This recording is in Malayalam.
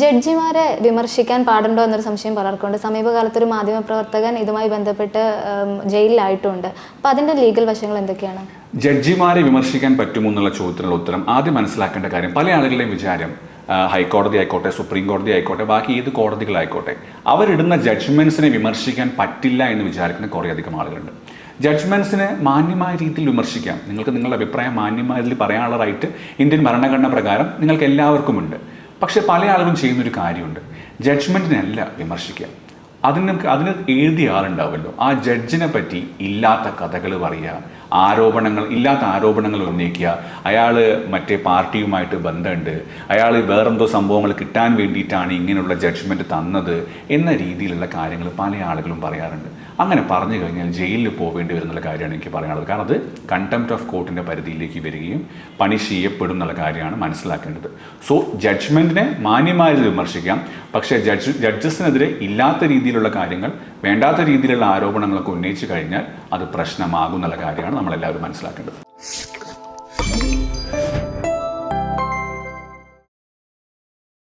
ജഡ്ജിമാരെ വിമർശിക്കാൻ പാടുണ്ടോ എന്നൊരു സംശയം പലർക്കുണ്ട്. സമീപകാലത്ത് ഒരു മാധ്യമപ്രവർത്തകൻ ഇതുമായി ബന്ധപ്പെട്ട് ജയിലിലായിട്ടുണ്ട്. അപ്പോൾ അതിന്റെ ലീഗൽ വശങ്ങൾ എന്തൊക്കെയാണ്? ജഡ്ജിമാരെ വിമർശിക്കാൻ പറ്റുമോ എന്നുള്ള ചോദ്യത്തിനുള്ള ഉത്തരം ആദ്യം മനസ്സിലാക്കേണ്ട കാര്യം പല ആളുകളുടെയും വിചാരം ഹൈക്കോടതി ആയിക്കോട്ടെ സുപ്രീം കോടതി ആയിക്കോട്ടെ ബാക്കി ഏത് കോടതികളായിക്കോട്ടെ അവരിടുന്ന ജഡ്ജ്മെന്റ്സിനെ വിമർശിക്കാൻ പറ്റില്ല എന്ന് വിചാരിക്കുന്ന കുറേയധികം ആളുകളുണ്ട്. ജഡ്ജ്മെന്റ്സിനെ മാന്യമായ രീതിയിൽ വിമർശിക്കാം. നിങ്ങൾക്ക് നിങ്ങളുടെ അഭിപ്രായം മാന്യമായ രീതിയിൽ പറയാനുള്ള റൈറ്റ് ഇന്ത്യൻ ഭരണഘടന പ്രകാരം നിങ്ങൾക്ക് എല്ലാവർക്കും ഉണ്ട് പക്ഷെ പല ആളുകളും ചെയ്യുന്നൊരു കാര്യമുണ്ട്. ജഡ്ജ്മെന്റിനല്ല വിമർശിക്കുക. അതിന് അതിന് എഴുതിയ ആളുണ്ടാവുമല്ലോ. ആ ജഡ്ജിനെ പറ്റി ഇല്ലാത്ത കഥകൾ പറയുക ആരോപണങ്ങൾ ഇല്ലാത്ത ആരോപണങ്ങൾ ഉന്നയിക്കുക. അയാൾ മറ്റേ പാർട്ടിയുമായിട്ട് ബന്ധമുണ്ട്. അയാൾ വേറെന്തോ സംഭവങ്ങൾ കിട്ടാൻ വേണ്ടിയിട്ടാണ് ഇങ്ങനെയുള്ള ജഡ്ജ്മെന്റ് തന്നത് എന്ന രീതിയിലുള്ള കാര്യങ്ങൾ പല ആളുകളും പറയാറുണ്ട്. അങ്ങനെ പറഞ്ഞു കഴിഞ്ഞാൽ ജയിലിൽ പോവേണ്ടി വരുന്നുള്ള കാര്യമാണ് എനിക്ക് പറയാനുള്ളത്. കാരണം അത് കണ്ടംപ്റ്റ് ഓഫ് കോർട്ടിന്റെ പരിധിയിലേക്ക് വരികയും പണിഷ് ചെയ്യപ്പെടും എന്നുള്ള കാര്യമാണ് മനസ്സിലാക്കേണ്ടത്. സോ ജഡ്ജ്മെന്റിനെ മാന്യമായി വിമർശിക്കാം. പക്ഷേ ജഡ്ജ് ജഡ്ജസിനെതിരെ ഇല്ലാത്ത രീതിയിലുള്ള കാര്യങ്ങൾ വേണ്ടാത്ത രീതിയിലുള്ള ആരോപണങ്ങളൊക്കെ ഉന്നയിച്ചു കഴിഞ്ഞാൽ അത് പ്രശ്നമാകും എന്നുള്ള കാര്യമാണ് നമ്മളെല്ലാവരും മനസ്സിലാക്കേണ്ടത്